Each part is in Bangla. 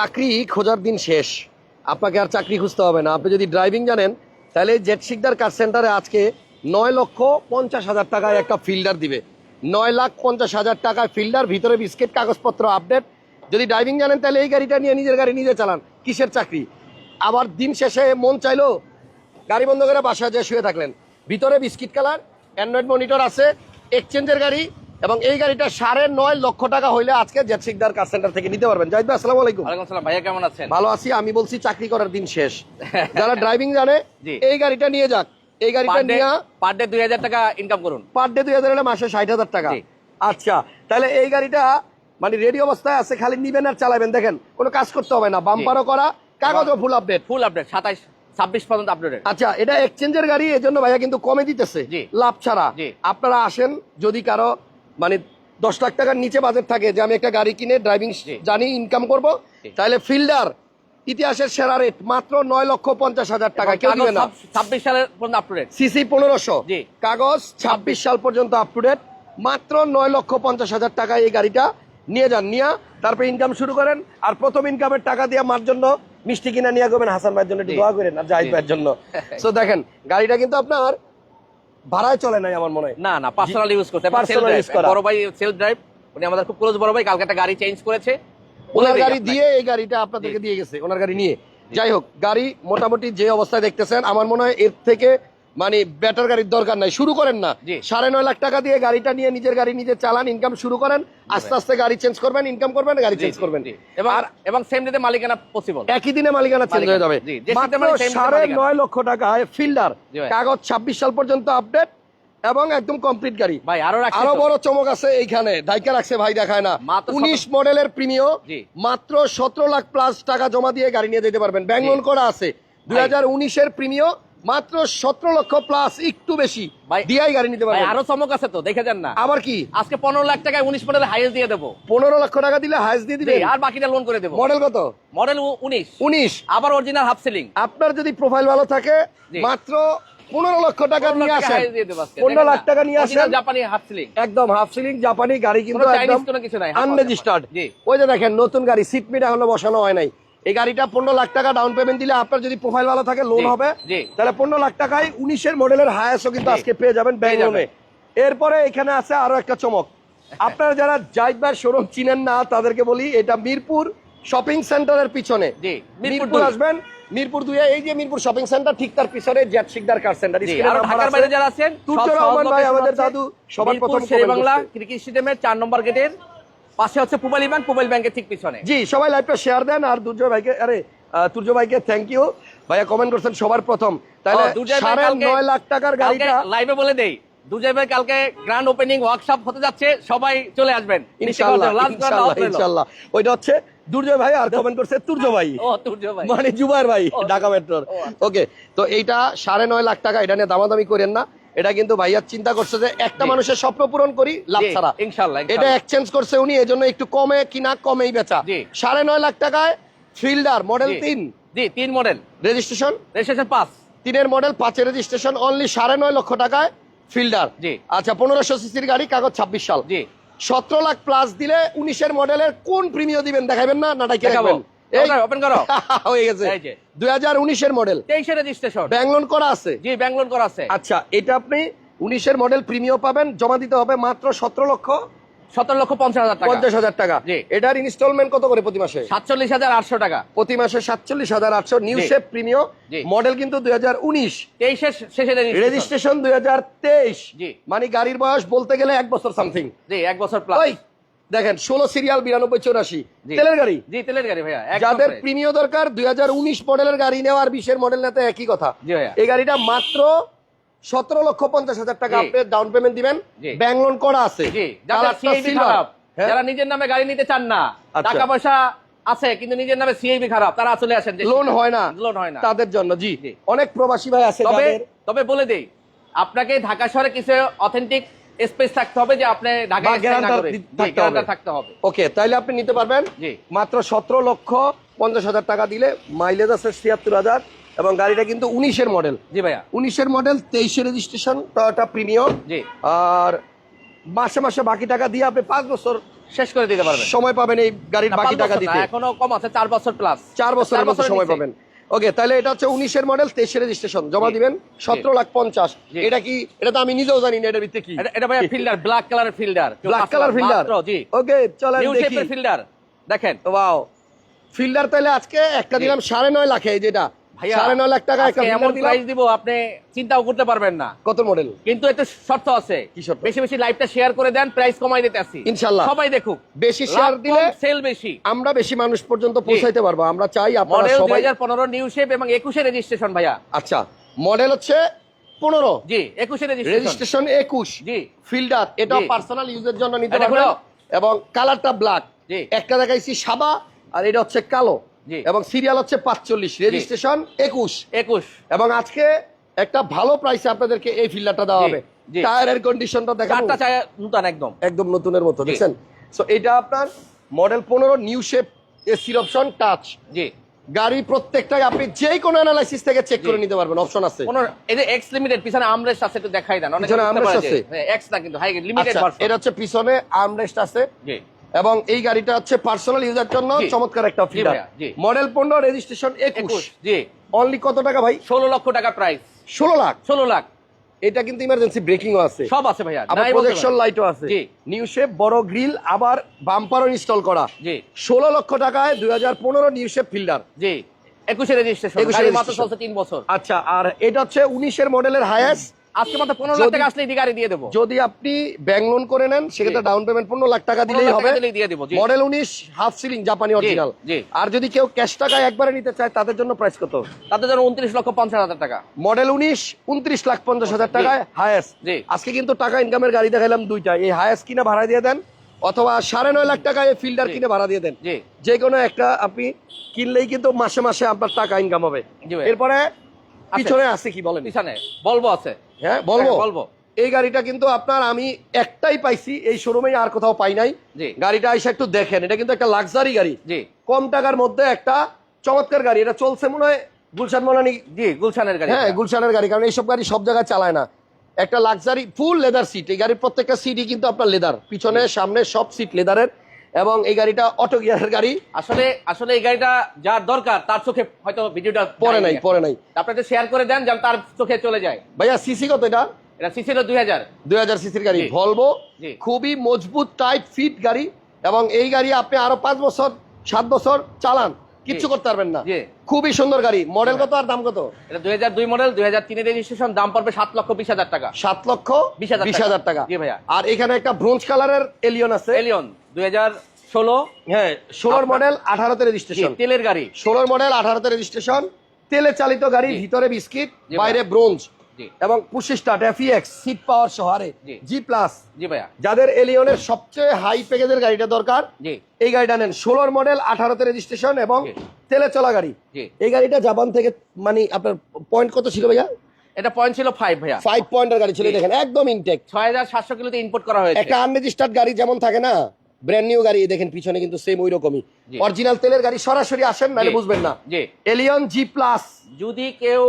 চাকরি খোঁজার দিন শেষ। আপনাকে আর চাকরি খুঁজতে হবে না। আপনি যদি ড্রাইভিং জানেন, তাহলে জেট শিকদার কার সেন্টারে আজকে নয় লক্ষ পঞ্চাশ হাজার টাকায় একটা ফিল্ডার দিবে। নয় লাখ পঞ্চাশ হাজার টাকায় ফিল্ডার ভিতরে বিস্কিট কাগজপত্র আপডেট যদি ড্রাইভিং জানেন, তাহলে এই গাড়িটা নিয়ে নিজের গাড়ি নিজে চালান। কিসের চাকরি? আবার দিন শেষে মন চাইলো, গাড়ি বন্ধ করে বাসায় যেয়ে শুয়ে থাকলেন। ভিতরে বিস্কিট কালার অ্যান্ড্রয়েড মনিটর আছে এক্সচেঞ্জের গাড়ি এবং এই গাড়িটা সাড়ে নয় লক্ষ টাকা হইলে আজকে জেট শিকদার কার সেন্টার থেকে নিতে পারবেন। জাহিদ ভাই আসসালামু আলাইকুম। আসসালাম ভাইয়া কেমন আছেন? ভালো আছি আমি বলছি চাকরি করার দিন শেষ। যারা ড্রাইভিং জানে এই গাড়িটা নিয়ে যাক। এই গাড়িটা নিয়ে পার ডে দুই হাজার টাকা ইনকাম করুন। পার ডে দুই হাজার হলে মাসে ষাট হাজার টাকা। আচ্ছা তাহলে এই গাড়িটা মানে রেডি অবস্থায় আছে খালি নিবেন আর চালাবেন। দেখেন কোনো কাজ করতে হবে না। বাম্পারও করা কাগজও ফুল আপডেট ফুল আপডেট সাতাইশ ছাব্বিশ পর্যন্ত আপডেটেড আচ্ছা এটা এক্সচেঞ্জের গাড়ি এই জন্য ভাইয়া কিন্তু কমে দিতেছে। লাভ ছাড়া। আপনারা আসেন যদি কারও মানে দশ লাখ টাকার নিচে বাজেট থাকে যে আমি একটা গাড়ি কিনে ড্রাইভিং জানি ইনকাম করব তাহলে ফিল্ডার ইতিহাসের সেরা রেট মাত্র নয় লক্ষ পঞ্চাশ হাজার টাকা কেউ দিবে না। ছাব্বিশ সালের পর্যন্ত আপডেট সিসি পনেরোশো। কাগজ ছাব্বিশ সাল পর্যন্ত আপ টু ডেট মাত্র নয় লক্ষ পঞ্চাশ হাজার টাকা এই গাড়িটা নিয়ে যান নিয়ে তারপরে ইনকাম শুরু করেন আর প্রথম ইনকামের টাকা দিয়ে মার জন্য মিষ্টি কিনা নিয়ে গেবেন হাসান ভাইয়ের জন্য একটু দোয়া করেন আর জাহিদ ভাইয়ের জন্য। তো দেখেন গাড়িটা কিন্তু আপনার ভাড়ায় চলে নাই আমার মনে হয়। না না পার্সোনাল ইউজ করতে পার্সোনাল ইউজ করা। বড় ভাই সেলফ ড্রাইভ উনি আমাদের খুব ক্লোজ বড় ভাই কালকে একটা গাড়ি চেঞ্জ করেছে। ওনার গাড়ি দিয়ে এই গাড়িটা আপনাদেরকে দিয়ে গেছে ওনার গাড়ি নিয়ে। যাই হোক গাড়ি মোটামুটি যে অবস্থায় দেখতেছেন আমার মনে হয় এর থেকে মানে বেটার গাড়ির দরকার নাই শুরু করেন না। সাড়ে নয় লাখ টাকা দিয়ে গাড়িটা নিয়ে নিজের গাড়ি নিজে চালান ইনকাম শুরু করেন আস্তে আস্তে গাড়ি চেঞ্জ করবেন ইনকাম করবেন গাড়ি চেঞ্জ করবেন। এবং এবং সেম ডেতে মালিকানা পসিবল একই দিনে মালিকানা চেঞ্জ হয়ে যাবে। মানে সাড়ে নয় লক্ষ টাকায় ফিল্ডার কাগজ ছাব্বিশ সাল পর্যন্ত আপডেট এবং একদম কমপ্লিট গাড়ি। ভাই আরও আরও বড় চমক আছে এইখানে দায়িকা রাখছে ভাই দেখায় না। উনিশ মডেলের প্রিমিয় মাত্র সতেরো লাখ প্লাস টাকা জমা দিয়ে গাড়ি নিয়ে যেতে পারবেন। ব্যাংক লোন করা আছে। দুই হাজার উনিশের প্রিমিয় মাত্র সতেরো লক্ষ প্লাস একটু বেশি। দিয়াই গাড়ি নিতে ভাই পারবেন আরও চমক আছে তো দেখে যান না। আবার কি? আজকে পনেরো লাখ টাকায় উনিশ মডেল হাইয়েস্ট দিয়ে দেবো। পনেরো লক্ষ টাকা দিলে হাইস দিয়ে জি, দিবেন আর বাকিটা লোন করে দেবো। মডেল কত? মডেল উনিশ। উনিশ। আবার অরিজিনাল হাফ সিলিং আপনার যদি প্রোফাইল ভালো থাকে মাত্র পনেরো লক্ষ টাকা নিয়ে আসেন। দেবো। পনেরো লাখ টাকা নিয়ে আসেন। জাপানি হাফ সিলিং একদম হাফ সিলিং জাপানি গাড়ি কিন্তু একদম কিছু নাই, আনরেজিস্টার্ড ওই যে দেখেন নতুন গাড়ি সিট মিট এখনও বসানো হয় নাই। এই গাড়িটা পনেরো লাখ টাকা ডাউন পেমেন্ট দিলে আপনার যদি প্রোফাইল ভালো থাকে লোন হবে। তাহলে পনেরো লাখ টাকায় উনিশের মডেলের হায়াসও কিন্তু আজকে পেয়ে যাবেন ব্যাংক লোনে এরপরে এখানে আছে আরও একটা চমক। আপনারা যারা জাইদ ভাই শোরুম চিনেন না তাদেরকে বলি এটা মিরপুর শপিং সেন্টারের পিছনে। মিরপুর আসবেন মিরপুর দুই এই যে মিরপুর শপিং সেন্টার ঠিক তার পিছনে জেট শিকদার কার সেন্টার ঢাকার বাইরে যারা আছেন রহমান ভাই আমাদের। দাদু সবার প্রথম বাংলা ক্রিকেট স্টেডিয়ামের চার নম্বর গেটের পাশে হচ্ছে পুবালি ব্যাংক পুবালি ব্যাংকের ঠিক পিছনে। জি সবাই লাইভটা শেয়ার দেন আর দুর্জয় ভাইকে আরে তুর্য ভাইকে থ্যাংক ইউ ভাইয়া কমেন্ট করছেন সবার প্রথম। তাহলে সাড়ে নয় লাখ টাকার গাড়িটা লাইভে বলে দেই। দুজয় ভাই কালকে গ্র্যান্ড ওপেনিং ওয়ার্কশপ হতে যাচ্ছে সবাই চলে আসবেন। ইনশাআল্লাহ ওইটা হচ্ছে দুর্জয় ভাই আর কমেন্ট করছে তুর্য ভাই। মানে ভাই ঢাকা মেট্রোর আচ্ছা। ওকে তো এইটা সাড়ে নয় লাখ টাকা এটা নিয়ে দামাদামি করেন না। এটা কিন্তু ভাইয়া চিন্তা করছে যে একটা মানুষের স্বপ্ন পূরণ করি লাভ ছাড়া। ইনশাআল্লাহ, এটা এক্সচেঞ্জ করছে উনি এজন্য একটু কমে কিনা কমেই বেচা। সাড়ে নয় লাখ টাকায় ফিল্ডার মডেল তিন। জি তিন মডেল রেজিস্ট্রেশন রেজিস্ট্রেশন পাস তিনের মডেল পাঁচের রেজিস্ট্রেশন অনলি সাড়ে নয় লক্ষ টাকায় ফিল্ডার। জি। আচ্ছা পনেরোশো সিসির গাড়ি কাগজ ছাব্বিশ সাল। জি। সতেরো লাখ প্লাস দিলে উনিশের মডেলের কোন প্রিমিয় দিবেন দেখাবেন না না ডাইকে দেখাবো। এই ওপেন করো। হয়ে গেছে। এই যে। দুই হাজার উনিশের মডেল তেইশে রেজিস্ট্রেশন ব্যাংক লোন করা আছে। জি ব্যাংক লোন করা আছে। আচ্ছা এটা আপনি উনিশের মডেল প্রিমিয় পাবেন জমা দিতে হবে মাত্র সতেরো লক্ষ সতেরো লক্ষ পঞ্চাশ হাজার টাকা। পঞ্চাশ হাজার টাকা। জি। এটার ইনস্টলমেন্ট কত করে প্রতি মাসে? সাতচল্লিশ হাজার আটশো টাকা। প্রতি মাসে সাতচল্লিশ হাজার আটশো নিউ। শেপ প্রিমিয় মডেল কিন্তু দুই হাজার উনিশ। তেইশে শেষে রেজিস্ট্রেশন দুই হাজার তেইশ। মানে গাড়ির বয়স বলতে গেলে এক বছর সামথিং জি এক বছর প্লাস দেখেন ষোলো সিরিয়াল বিরানব্বই চৌরাশি। তেলের গাড়ি? জি তেলের গাড়ি ভাইয়া যাদের। প্রিমিয় দরকার দুই হাজার উনিশ মডেলের গাড়ি নেওয়া আর বিশের মডেল নিতে একই কথা। এই গাড়িটা মাত্র সতেরো লক্ষ পঞ্চাশ হাজার টাকা আপনি ডাউন পেমেন্ট দিবেন। ব্যাংক লোন করা আছে। হ্যাঁ? যারা নিজের নামে গাড়ি নিতে চান না আচ্ছা। টাকা পয়সা আছে কিন্তু নিজের নামে সিআইবি খারাপ তারা চলে আসেন লোন হয় না। লোন হয় না। তাদের জন্য জি। জি। অনেক প্রবাসী ভাই আছে তবে তবে বলে দেই আপনাকে ঢাকা শহরে কিছু অথেন্টিক স্পেস থাকতে হবে যে আপনি ঢাকায় থাকতে হবে। ওকে তাইলে আপনি নিতে পারবেন মাত্র সতেরো লক্ষ পঞ্চাশ হাজার টাকা দিলে মাইলেজ আছে ছিয়াত্তর হাজার এবং গাড়িটা কিন্তু উনিশের মডেল জি ভাইয়া। উনিশের মডেল তেইশে রেজিস্ট্রেশন টয়োটা প্রিমিয়াম জি। আর মাসে মাসে বাকি টাকা দিয়ে আপনি পাঁচ বছর শেষ করে দিতে পারবেন। সময় পাবেন এই গাড়ির বাকি টাকা বছর দিতে। এখনও কম আছে চার বছর প্লাস চার বছরের মতো সময় পাবেন। ওকে তাহলে এটা হচ্ছে উনিশের মডেল তেইশের রেজিস্ট্রেশন জমা দিবেন সতেরো লাখ পঞ্চাশ। এটা কি এটা তো আমি নিজেও জানি না এটার ভিত্তি কি? এটা- ভাই ফিল্ডার ব্ল্যাক কালারের ফিল্ডার ব্ল্যাক কালার ফিল্ডার জি। ওকে চলেন দেখি। ফিল্ডার দেখেন। ওয়াও ফিল্ডার তাহলে আজকে একটা দিলাম সাড়ে নয় লাখে যেটা। সাড়ে নয় লাখ টাকা এমন প্রাইস দিব আপনি চিন্তাও করতে পারবেন না। কত মডেল কিন্তু একটু শর্ত আছে। কি শর্ত? বেশি বেশি লাইভটা শেয়ার করে দেন প্রাইস কমাই দিতে আসি। ইনশাল্লাহ। সবাই দেখুক। বেশি শেয়ার দিলে সেল বেশি। আমরা বেশি মানুষ পর্যন্ত পৌঁছাইতে পারব। আমরা চাই আপনারা সবাই নিউ শেপ এবং একুশে রেজিস্ট্রেশন ভাইয়া। আচ্ছা মডেল হচ্ছে পনেরো। জি একুশে রেজিস্ট্রেশন একুশ। জি। ফিল্ডার এটা পার্সোনাল ইউজের জন্য নিতে পারবেন। এবং কালারটা ব্ল্যাক। একটা দেখাইছি সাদা আর এটা হচ্ছে কালো। এবং সিরিয়াল হচ্ছে পাঁচচল্লিশ রেজিস্ট্রেশন একুশ। একুশ। এবং আজকে একটা ভালো প্রাইসে আপনাদেরকে এই ফিল্ডারটা দেওয়া হবে। টায়ারের কন্ডিশনটা চারটা চায় নূতন একদম। একদম নতুনের মতো দেখছেন? সো এটা আপনার মডেল পনেরো নিউ শেপ এসির অপশন টাচ জি। গাড়ি প্রত্যেকটাই আপনি যে কোনো অ্যানালাইসিস থেকে চেক করে নিতে পারবেন অপশন আছে। কোন এই যে এক্স লিমিটেড পিছনে আমরেস্ট আছে একটু দেখাই দেন। অনেক যে, আছে? হ্যাঁ, এক্স না কিন্তু হাই লিমিটেড আচ্ছা, ভার্সন এটা হচ্ছে পিছনে আমরেস্ট আছে। জি। এবং এই গাড়িটা হচ্ছে পার্সোনাল ইউজার জন্য চমৎকার একটা জি। মডেল পনেরো রেজিস্ট্রেশন একুশ। জি। অনলি কত টাকা ভাই? ষোলো লক্ষ টাকা প্রাইস ষোলো লাখ। ষোলো লাখ। এটা কিন্তু ইমার্জেন্সি ব্রেকিংও আছে। সব আছে ভাইয়া আবার প্রজেকশন লাইটও আছে। নিউ শেপ বড় গ্রিল আবার বাম্পারও ইনস্টল করা। জি। ষোলো লক্ষ টাকায় দুই হাজার পনেরো নিউ শেপ ফিল্টার জি। একুশে রেজিস্ট্রেশন 21 মাত্র। চলছে তিন বছর। আচ্ছা আর এটা হচ্ছে উনিশের মডেলের হায়েস্ট আজকে মাত্র পনেরো লাখ টাকা আসলে গাড়ি দিয়ে দেবো। যদি আপনি ব্যাংক লোন করে নেন সেক্ষেত্রে ডাউন পেমেন্ট পনেরো লাখ টাকা দিলেই হবে। টাকা। মডেল উনিশ হাফ সিলিং জাপানি অরিজিনাল আর যদি কেউ ক্যাশ টাকায় একবারে নিতে চায় তাদের জন্য প্রাইস কত? তাদের জন্য উনত্রিশ লক্ষ পঞ্চাশ হাজার টাকা। মডেল উনিশ উনত্রিশ লাখ পঞ্চাশ হাজার টাকায় হায়েস্ট। আজকে কিন্তু টাকা ইনকামের গাড়ি দেখাইলাম দুইটা। এই হায়েস্ট কিনে ভাড়া দিয়ে দেন অথবা সাড়ে নয় লাখ টাকায় এই ফিল্ডার কিনে ভাড়া দিয়ে দেন। যে কোনো একটা আপনি কিনলেই কিন্তু মাসে মাসে আপনার টাকা ইনকাম হবে। এরপরে পিছনে আছে কি বলেন? পিছনে। বলব আছে। হ্যাঁ বলব হ্যাঁ, বলব। এই গাড়িটা কিন্তু আপনার আমি একটাই পাইছি এই শোরুমে আর কোথাও পাই নাই। গাড়িটা এসে একটু দেখেন এটা কিন্তু একটা লাক্সারি গাড়ি। জি। কম টাকার মধ্যে একটা চমৎকার গাড়ি এটা চলছে মনে হয় গুলশান মনানি জি গুলশানের গাড়ি। হ্যাঁ গুলশানের গাড়ি কারণ এইসব গাড়ি সব জায়গায় চালায় না। একটা লাক্সারি ফুল লেদার সিট এই গাড়ির প্রত্যেকটা সিটই কিন্তু আপনার লেদার পিছনে সামনে সব সিট লেদারের এবং এই গাড়িটা অটো গিয়ারের গাড়ি। আসলে আসলে এই গাড়িটা যার দরকার তার চোখে হয়তো ভিডিওটা পরে নাই। পরে নাই। আপনি একটু শেয়ার করে দেন যেন তার চোখে চলে যায়। ভাইয়া সিসি কত এটা? এটা সিসি হলো দুই হাজার। দুই হাজার সিসির গাড়ি। ভলভো খুবই মজবুত টাইট ফিট গাড়ি। এবং এই গাড়ি আপনি আরও পাঁচ বছর সাত বছর চালান কিচ্ছু করতে পারবেন না। খুবই সুন্দর গাড়ি। মডেল কত আর দাম কত? এটা দুই হাজার দুই মডেল দুই হাজার তিনের রেজিস্ট্রেশন দাম পড়বে সাত লক্ষ বিশ হাজার টাকা। সাত লক্ষ 20,000 বিশ হাজার টাকা। জি ভাইয়া। আর এখানে একটা ব্রোঞ্জ কালারের এলিয়ন আছে। এলিয়ন দুই হাজার ষোলো হ্যাঁ ষোলোর মডেল আঠারোতে রেজিস্ট্রেশন তেলের গাড়ি। ষোলোর মডেল আঠারোতে রেজিস্ট্রেশন তেলে চালিত গাড়ি ভিতরে বিস্কিট বাইরে ব্রোঞ্জ এবং সিট পাওয়ার সহারে জি। জি প্লাস জি ভাইয়া। যাদের এলিয়নের সবচেয়ে হাই প্যাকেজের গাড়িটা দরকার এই গাড়িটা নেন। ষোলোর মডেল আঠারোতে রেজিস্ট্রেশন এবং তেলে চলা গাড়ি। এই গাড়িটা জাপান থেকে মানে আপনার পয়েন্ট কত ছিল ভাইয়া? এটা পয়েন্ট ছিল ফাইভ ভাইয়া। ফাইভ পয়েন্টের গাড়ি ছিল দেখেন একদম ইনটেক ছয় হাজার সাতশো কিলোতে ইম্পোর্ট করা হয়েছে। একটা আনরেজিস্টার্ড গাড়ি যেমন থাকে না ব্র্যান্ড নিউ গাড়ি দেখেন পিছনে কিন্তু সেম ওই রকমই অরিজিনাল তেলের গাড়ি সরাসরি আসেন নাহলে বুঝবেন না। এলিয়ন জি প্লাস যদি কেউ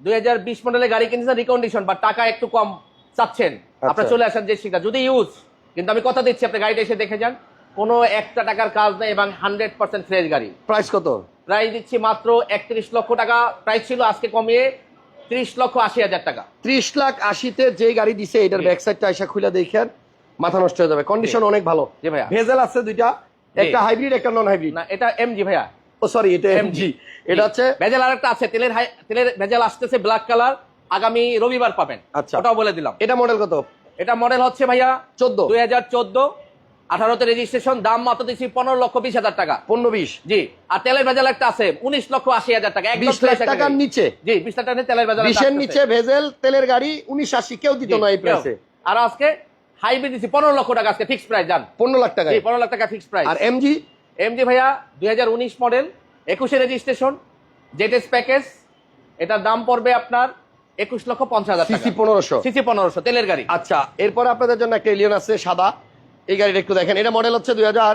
দুই হাজার বিশ মডেলের গাড়ি কিনছেন রিকন্ডিশন বা টাকা একটু কম চাচ্ছেন আচ্ছা। আপনার চলে আসেন যে শিখা যদি ইউজ কিন্তু আমি কথা দিচ্ছি আপনি গাড়িটা এসে দেখে যান কোনো একটা টাকার কাজ নেই এবং হান্ড্রেড পার্সেন্ট ফ্রেশ গাড়ি। প্রাইস কত? প্রাইস দিচ্ছি মাত্র একত্রিশ লক্ষ টাকা প্রাইস ছিল আজকে কমিয়ে ত্রিশ লক্ষ আশি হাজার টাকা। ত্রিশ লাখ আশিতে যে গাড়ি দিছে এটার। ব্যাক সাইডটা আইসা খুলে দেখেন। মাথা নষ্ট হয়ে যাবে। কন্ডিশন অনেক ভালো। জি ভাইয়া। ভেজেল আছে দুইটা। একটা হাইব্রিড একটা নন হাইব্রিড না এটা এমজি ভাইয়া। ও সরি এটা এমজি এটা হচ্ছে ভেজাল আরেকটা আছে তেলের তেলের ভেজাল আসতেছে ব্ল্যাক কালার আগামী রবিবার পাবেন। আচ্ছা। ওটাও বলে দিলাম। এটা মডেল কত? এটা মডেল হচ্ছে ভাইয়া চোদ্দ। দুই হাজার চোদ্দ আঠারোতে রেজিস্ট্রেশন দাম মাত্র দিচ্ছি পনেরো লক্ষ বিশ হাজার টাকা। পনেরো বিশ। জি। আর তেলের ভেজাল একটা আছে উনিশ লক্ষ আশি হাজার টাকা। বিশ লাখ টাকার নিচে। জি বিশ লাখ টাকা তেলের ভেজাল বিশের নিচে ভেজেল তেলের গাড়ি উনিশ আশি কেউ দিত না এই প্রাইসে আর আজকে হাইব্রিড দিচ্ছি পনেরো লক্ষ টাকা আজকে ফিক্স প্রাইস জান। পনেরো লাখ টাকা পনেরো লাখ টাকা ফিক্স প্রাইস আর এমজি এমজি ভাইয়া দুই হাজার উনিশ মডেল একুশে রেজিস্ট্রেশন জেটেস প্যাকেজ এটার দাম পড়বে আপনার একুশ লক্ষ পঞ্চাশ হাজার সিসি পনেরোশো। সিসি পনেরোশো তেলের গাড়ি। আচ্ছা এরপর আপনাদের জন্য একটা এলিয়ন আছে সাদা। এই গাড়িটা একটু দেখেন এটা মডেল হচ্ছে দুই হাজার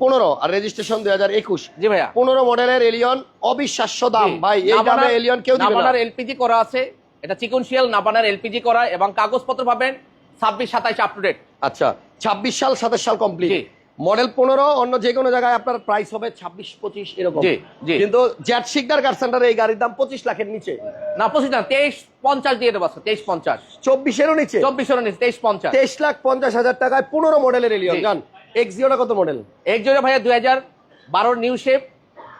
পনেরো আর রেজিস্ট্রেশন দুই হাজার একুশ। জি ভাইয়া। পনেরো মডেলের এলিয়ন অবিশ্বাস্য দাম। ভাই এই দামে এলিয়ন কেউ নাবানার এলপিজি করা আছে এটা চিকনশিয়াল নাবানার এলপিজি করা এবং কাগজপত্র পাবেন ছাব্বিশ সাতাইশ আপ টু ডেট আচ্ছা ছাব্বিশ সাল সাতাশ সাল কমপ্লিট মডেল পনেরো অন্য যে কোনো জায়গায় আপনার প্রাইস হবে ছাব্বিশ পঁচিশ এরকম। কিন্তু জ্যাট শিকদার কার সেন্টারে এই গাড়ির দাম পঁচিশ লাখের নিচে। না পঁচিশ না তেইশ পঞ্চাশ দিয়ে দেবো তেইশ পঞ্চাশ। চব্বিশেরও নিচে? চব্বিশের নিচে তেইশ পঞ্চাশ। তেইশ লাখ পঞ্চাশ হাজার টাকায় পনেরো মডেলের এলিয়ন জি। গান এক্সিওটা কত মডেল এক জোড়া ভাইয়া দুই হাজার বারোর নিউ শেপ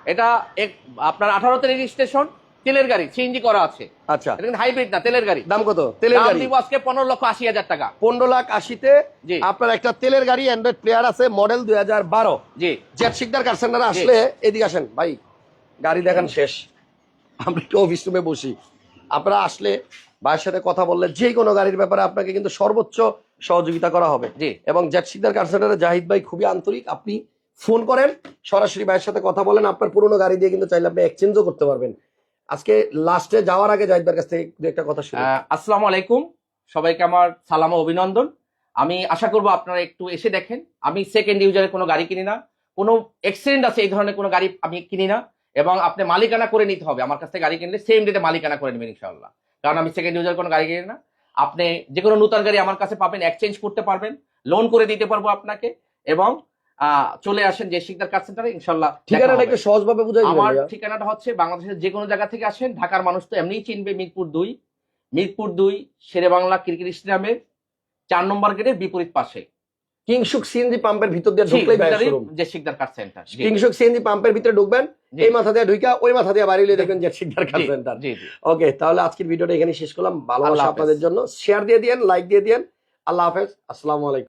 এটা এক- আপনার আঠারোতে রেজিস্ট্রেশন তেলের গাড়ি সিএনজি করা আছে। আচ্ছা। এটা কিন্তু হাইব্রিড না তেলের গাড়ি। দাম কত? তেলের দাম গাড়ি? দিব আজকে পনেরো লক্ষ আশি হাজার টাকা। পনেরো লাখ আশিতে জি। আপনার একটা তেলের গাড়ি অ্যান্ড্রয়েড প্লেয়ার আছে মডেল দুই হাজার বারো। জি। জেট শিকদার কার সেন্টারে আসলে এদিকে আসেন। ভাই গাড়ি দেখান শেষ। আমরা একটু অফিস রুমে বসি। আপনারা আসলে ভাইয়ের সাথে কথা বললে যে কোনো গাড়ির ব্যাপারে আপনাকে কিন্তু সর্বোচ্চ সহযোগিতা করা হবে। জি। এবং জেট শিকদার কার সেন্টারে জাহিদ ভাই খুবই আন্তরিক। আপনি ফোন করেন সরাসরি ভাইয়ের সাথে কথা বলেন। আপনার পুরনো গাড়ি দিয়ে কিন্তু চাইলে আপনি এক্সচেঞ্জও করতে পারবেন। আজকে লাস্টে যাওয়ার আগে জাহিদ ভাইয়ের কাছ থেকে একটা কথা শুনি আসসালামু আলাইকুম। সবাইকে আমার সালাম ও অভিনন্দন। আমি আশা করব আপনারা একটু এসে দেখেন। আমি সেকেন্ড ইউজারের কোনো গাড়ি কিনি না। কোনো এক্সিডেন্ট আছে এই ধরনের কোনো গাড়ি আমি কিনি না। এবং আপনি মালিকানা করে নিতে হবে। আমার কাছ থেকে গাড়ি কিনলে সেম ডেতে মালিকানা করে নেবেন ইনশাআল্লাহ। কারণ আমি সেকেন্ড ইউজার কোনো গাড়ি কিনি না। আপনি যে কোনো নতুন গাড়ি আমার কাছে পাবেন এক্সচেঞ্জ করতে পারবেন লোন করে দিতে পারব আপনাকে। এবং চলে আসেন যে শিকদার কার সেন্টারে ইনশাল্লাহ ঠিকানাটা। একটু সহজভাবে বুঝাই আমার ঠিকানাটা হচ্ছে বাংলাদেশের যে কোনো জায়গা থেকে আসেন ঢাকার মানুষ তো এমনিই চিনবে মিরপুর দুই। মিরপুর দুই শেরে বাংলা ক্রিকেট স্টেডিয়ামের চার নম্বর গেটের বিপরীত পাশে। কিংসুক সিএনজি পাম্পের ভিতর দিয়ে ঢুকলেই যে Sikdar car centre Kingshuk CNG পাম্পের ভিতরে ঢুকবেন। এই মাথা দিয়ে ঢুকা ওই মাথা দিয়ে বাড়ি দেখবেন জেট শিকদার কার সেন্টার। জি জি। ওকে তাহলে আজকের ভিডিওটা এখানে শেষ করলাম। আল্লাহ আপনাদের জন্য। শেয়ার দিয়ে দিয়েন লাইক দিয়ে দিয়েন। আল্লাহ হাফেজ। আসসালামু আলাইকুম।